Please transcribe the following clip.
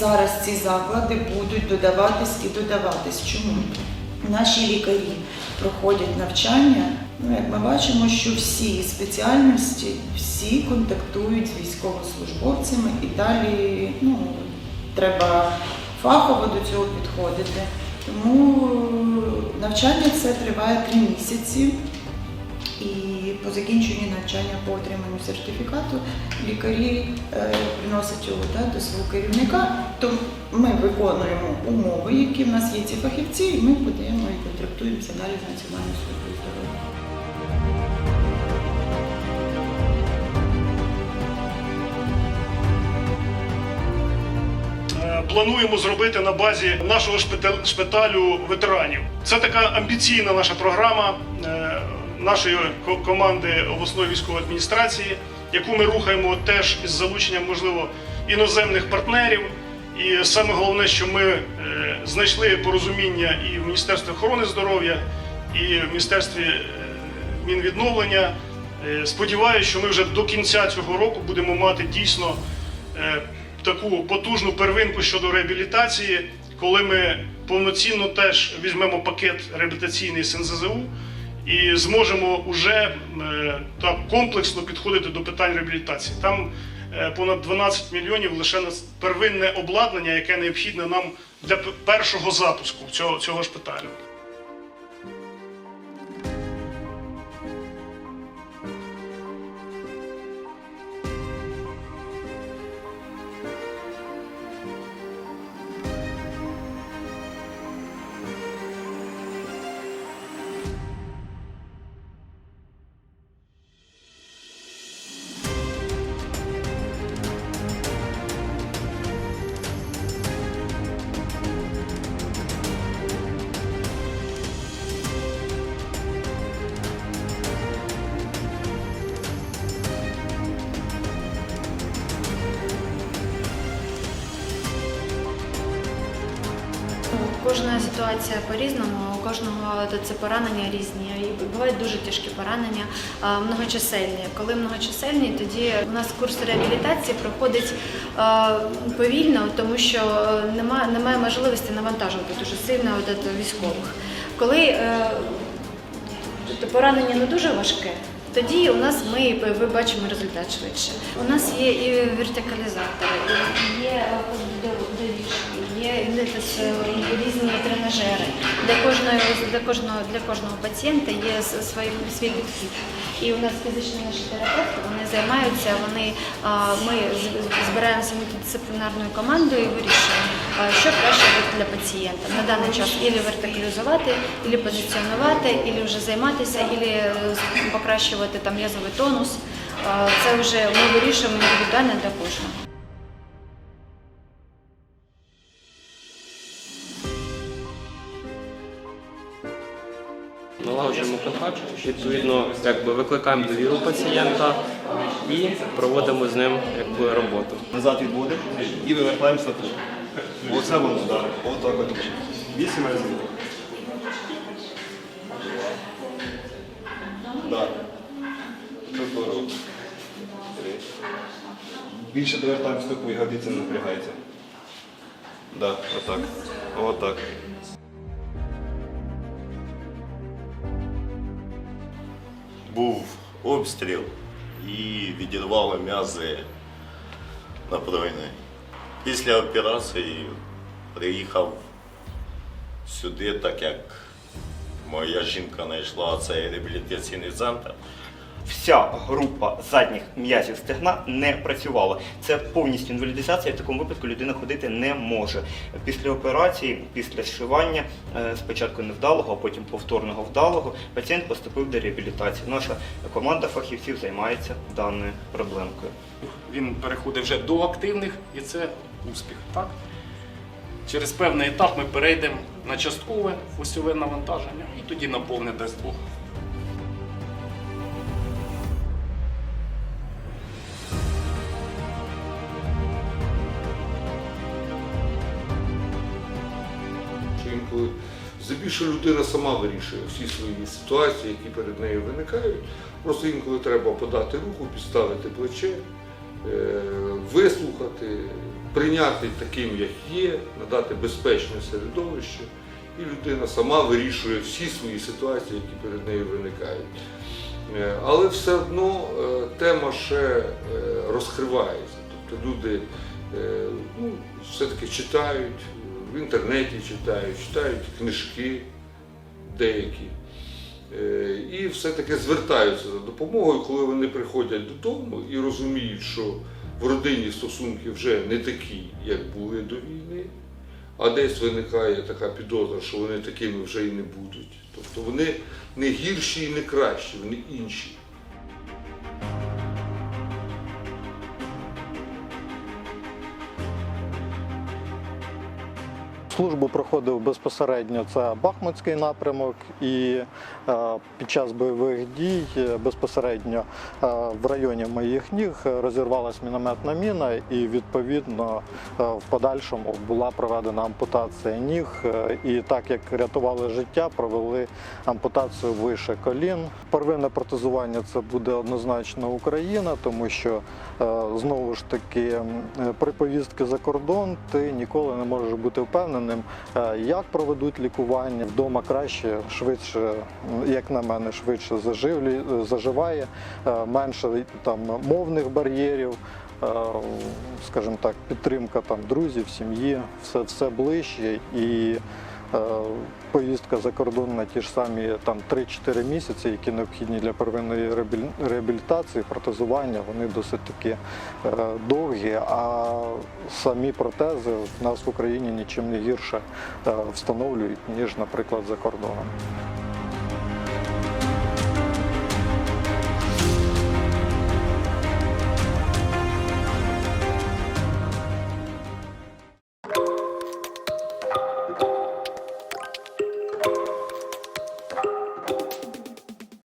зараз ці заклади будуть додаватись і додаватись. Чому? Наші лікарі проходять навчання. Ну, як ми бачимо, що всі спеціальності, всі контактують з військовослужбовцями і далі ну, треба фахово до цього підходити. Тому е, навчання це триває три місяці. І по закінченню навчання по отриманню сертифікату лікарі е, приносять його да, до свого керівника. То ми виконуємо умови, які в нас є ці фахівці, і ми подаємо і контрактуємося далі з Національною службою здоров'я. Е, Плануємо зробити на базі нашого шпиталю ветеранів. Це така амбіційна наша програма е, нашої команди обласної військової адміністрації, яку ми рухаємо теж із залученням, можливо, іноземних партнерів. І саме головне, що ми е, знайшли порозуміння і в Міністерстві охорони здоров'я, і в Міністерстві е, Мінвідновлення. Е, Сподіваюся, що ми вже до кінця цього року будемо мати дійсно таку потужну первинку щодо реабілітації, коли ми повноцінно теж візьмемо пакет реабілітаційний з НЗЗУ і зможемо уже е, так комплексно підходити до питань реабілітації. Там е, понад 12 мільйонів лише на первинне обладнання, яке необхідне нам для першого запуску цього, цього шпиталю. Кожна ситуація по-різному, у кожного це поранення різні. Бувають дуже тяжкі поранення, многочисельні. Коли многочисельні, тоді у нас курс реабілітації проходить повільно, тому що е, немає, немає можливості навантажувати дуже сильно військових. Коли е, тобто поранення не дуже важке. Тоді у нас ми бачимо результат швидше. У нас є і вертикалізатори, є доріжки, є різні тренажери. Для кожної для кожного для кожного пацієнта є свій, підхід. І у нас фізичний наші терапевти вони займаються. Вони ми збираємося мультидисциплінарною командою і вирішуємо, що краще буде для пацієнта на даний час ілі вертикалізувати, ілі позиціонувати, ілі вже займатися, ілі е, покращувати там м'язовий тонус. Це вже ми вирішуємо індивідуально для кожного. Відповідно, якби викликаємо довіру пацієнта і проводимо з ним якби роботу. Назад відводимо і вивертаємося тут. Оце воно, так. От. Вісім разів. Більше довертаємо стопу і годиця напрягається. Так, отак. Отак. Був обстріл і відірвало м'язи на пройне. Після операції приїхав сюди, так як моя жінка знайшла цей реабілітаційний центр. Вся група задніх м'язів стегна не працювала. Це повністю інвалідизація. В такому випадку людина ходити не може. Після операції, після зшивання, е, спочатку невдалого, а потім повторного вдалого, пацієнт поступив до реабілітації. Наша команда фахівців займається даною проблемкою. він переходить вже до активних, і це успіх. Так? Через певний етап ми перейдемо на часткове осьове навантаження і тоді на повне дасть Бог. Інколи здебільшого людина сама вирішує всі свої ситуації, які перед нею виникають. Просто інколи треба подати руку, підставити плече е, вислухати, прийняти таким, як є, надати безпечне середовище, і людина сама вирішує всі свої ситуації, які перед нею виникають. Е, Але все одно е, тема ще розкривається. Тобто люди ну, все-таки читають, в інтернеті читають, читають книжки деякі. Е, І все-таки звертаються за допомогою, коли вони приходять додому і розуміють, що в родині стосунки вже не такі, як були до війни, а десь виникає така підозра, що вони такими вже і не будуть. Тобто вони не гірші і не кращі, вони інші. Службу проходив безпосередньо це Бахмутський напрямок, і е, під час бойових дій е, безпосередньо е, в районі моїх ніг розірвалась мінометна міна, і відповідно в подальшому була проведена ампутація ніг. І так як рятували життя, провели ампутацію вище колін. Первинне протезування це буде однозначно Україна, тому що знову ж таки при поїздки за кордон ти ніколи не можеш бути впевненим, е, як проведуть лікування вдома краще, швидше, як на мене, швидше заживлі, заживає, е, менше там мовних бар'єрів. е, Скажімо так, підтримка там друзів, сім'ї, все, все ближче і е, поїздка за кордон на ті ж самі там 3-4 місяці, які необхідні для первинної реабілі- реабілітації, протезування, вони досить таки е, довгі, а самі протези в нас в Україні нічим не гірше е, встановлюють, ніж, наприклад, за кордоном.